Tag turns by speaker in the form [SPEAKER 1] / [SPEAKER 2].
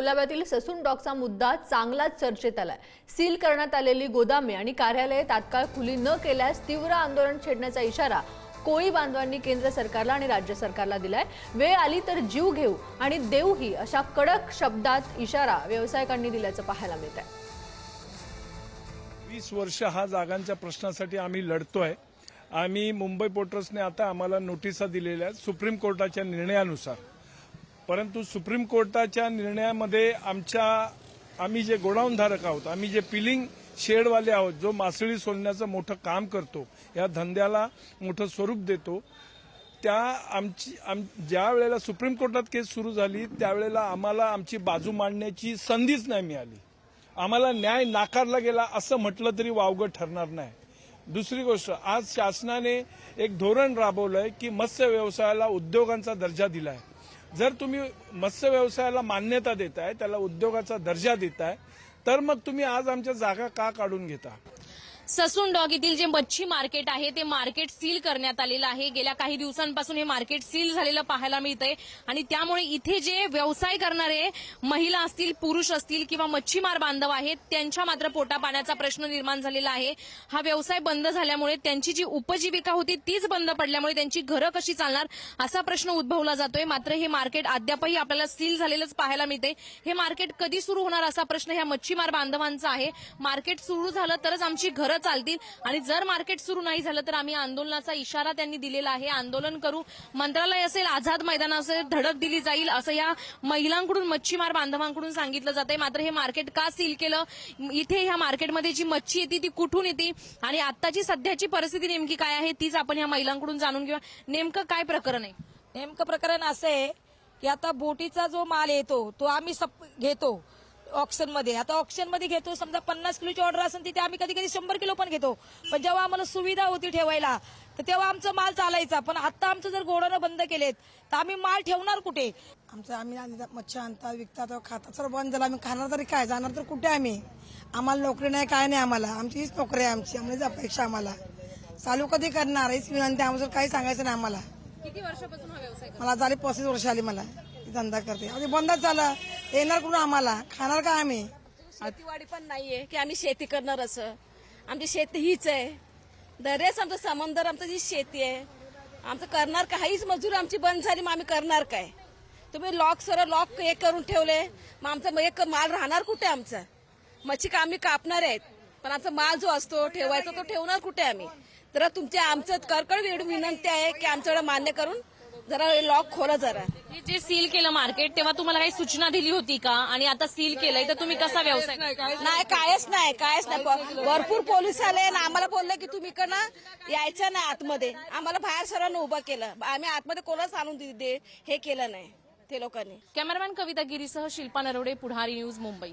[SPEAKER 1] कुलाब्यातील Sassoon डॉकचा मुद्दा चांगलाच चर्चेत आलाय. सील करण्यात आलेली गोदामे आणि कार्यालये तात्काळ खुली न केल्यास तीव्र आंदोलन छेडण्याचा इशारा कोळी बांधवांनी केंद्र सरकारला आणि राज्य सरकारला दिलाय. वेळ आली तर जीव घेऊ आणि देऊही अशा कडक शब्दात इशारा व्यावसायिकांनी दिल्याचं पाहायला मिळत आहे
[SPEAKER 2] वीस वर्ष हा जागांच्या प्रश्नासाठी आम्ही लढतोय. आम्ही मुंबई पोर्टर्सने आता आम्हाला नोटिसा दिलेल्या आहेत सुप्रीम कोर्टाच्या निर्णयानुसार. परंतु सुप्रीम कोर्टाच्या निर्णयामध्ये आमच्या आम्ही जे गोडाऊनधारक आहोत आम्ही जे पिलिंग शेडवाले आहोत जो मासळी सोलण्याचं मोठं काम करतो या धंद्याला मोठं स्वरूप देतो त्या आमची आम ज्या वेळेला सुप्रीम कोर्टात केस सुरू झाली त्यावेळेला आम्हाला आमची बाजू मांडण्याची संधीच नाही मिळाली. आम्हाला न्याय नाकारला गेला असं म्हटलं तरी वावगं ठरणार नाही. दुसरी गोष्ट आज शासनाने एक धोरण राबवलंय की मत्स्य व्यवसायाला उद्योगांचा दर्जा दिलाय. जर तुम्ही मत्स्य व्यवसायाला मान्यता देताय त्याला उद्योगाचा दर्जा देताय तर मग तुम्ही आज आमच्या जागा का काढून घेता?
[SPEAKER 3] ससून डॉग येथील जे मच्छी मार्केट आहे ते मार्केट सील करण्यात आलेलं आहे. गेल्या काही दिवसांपासून हे मार्केट सील झालेलं पाहायला मिळतंय. आणि त्यामुळे इथे जे व्यवसाय करणारे महिला असतील पुरुष असतील किंवा मच्छीमार बांधव आहेत त्यांच्या मात्र पोटा पाण्याचा प्रश्न निर्माण झालेला आहे. हा व्यवसाय बंद झाल्यामुळे त्यांची जी उपजीविका होती तीच बंद पडल्यामुळे त्यांची घरं कशी चालणार असा प्रश्न उद्भवला जातोय. मात्र हे मार्केट अद्यापही आपल्याला सील झालेलंच पाहायला मिळते हे मार्केट कधी सुरू होणार असा प्रश्न ह्या मच्छीमार बांधवांचा आहे. मार्केट सुरू झालं तरच आमची घरं चालतील. आणि जर मार्केट सुरू नाही झालं तर आम्ही आंदोलनाचा इशारा त्यांनी दिलेला आहे. आंदोलन करू. मंत्रालय असेल आझाद मैदान असेल धडक दिली जाईल असं या महिलांकडून मच्छीमार बांधवांकडून सांगितलं जातंय. मात्र हे मार्केट का सील केलं? इथे ह्या मार्केटमध्ये जी मच्छी येते ती कुठून येते? आणि आत्ताची सध्याची परिस्थिती नेमकी काय आहे तीच आपण या महिलांकडून जाणून घेऊया. नेमकं काय प्रकरण आहे?
[SPEAKER 4] नेमकं प्रकरण असं आहे की आता बोटीचा जो माल येतो तो आम्ही सप घेतो. ऑप्शनमध्ये आता ऑप्शनमध्ये घेतो समजा पन्नास किलोची ऑर्डर असेल तिथे आम्ही कधी कधी शंभर किलो पण घेतो. पण जेव्हा आम्हाला सुविधा होती ठेवायला तर तेव्हा आमचा माल चालायचा. पण आता आमचं जर गोडानं बंद केलेत तर आम्ही माल ठेवणार कुठे?
[SPEAKER 5] आमचं आम्ही आणि मच्छी आणतात विकतात खातात. सर्व बंद झालं. आम्ही खाणार तरी काय? जाणार तर कुठे आम्ही? आम्हाला नोकरी नाही काय नाही आम्हाला. आमची हीच नोकरी आहे आमची. आम्हाला अपेक्षा आम्हाला. चालू कधी करणार? हीच विनंती आम्हाला काही सांगायचं नाही आम्हाला.
[SPEAKER 3] किती वर्षापासून हा व्यवसाय
[SPEAKER 5] मला झाली पस्तीस वर्ष आली मला. ही धंदा करते. आधी बंदच झाला. येणार कुठं आम्हाला? खाणार का आम्ही?
[SPEAKER 4] शेतीवाडी पण नाहीये की आम्ही शेती करणार असं. आमची शेती हीच आहे. दरेच आमचं समंदर आमचं जी शेती आहे आमचं करणार काहीच मजूर आमची बंद झाली मग आम्ही करणार काय? तुम्ही लॉक सरळ लॉक हे करून ठेवले मग आमचा एक माल राहणार कुठे आमचा? मच्छी का आम्ही कापणार आहेत पण आमचा माल जो असतो ठेवायचा तो ठेवणार कुठे आम्ही? तर तुमच्या आमचं करकड विनंती आहे की आमच्याकडे मान्य करून जरा लॉक खोला जरा.
[SPEAKER 3] हे जे सील केलं मार्केट तेव्हा तुम्हाला काही सूचना दिली होती का? आणि आता सील केलंय तर तुम्ही कसा व्यवसाय
[SPEAKER 4] नाही कायच नाही कायच नाही भरपूर पोलीस आले आणि आम्हाला बोलले की तुम्ही इकडनं यायचं नाही आतमध्ये. आम्हाला बाहेर सर्वांना उभं केलं. आम्ही आतमध्ये कोणाच आणून दे- दे हे केलं नाही ते लोकांनी.
[SPEAKER 3] कॅमेरामॅन कविता गिरीसह शिल्पा नरवडे पुढारी न्यूज मुंबई.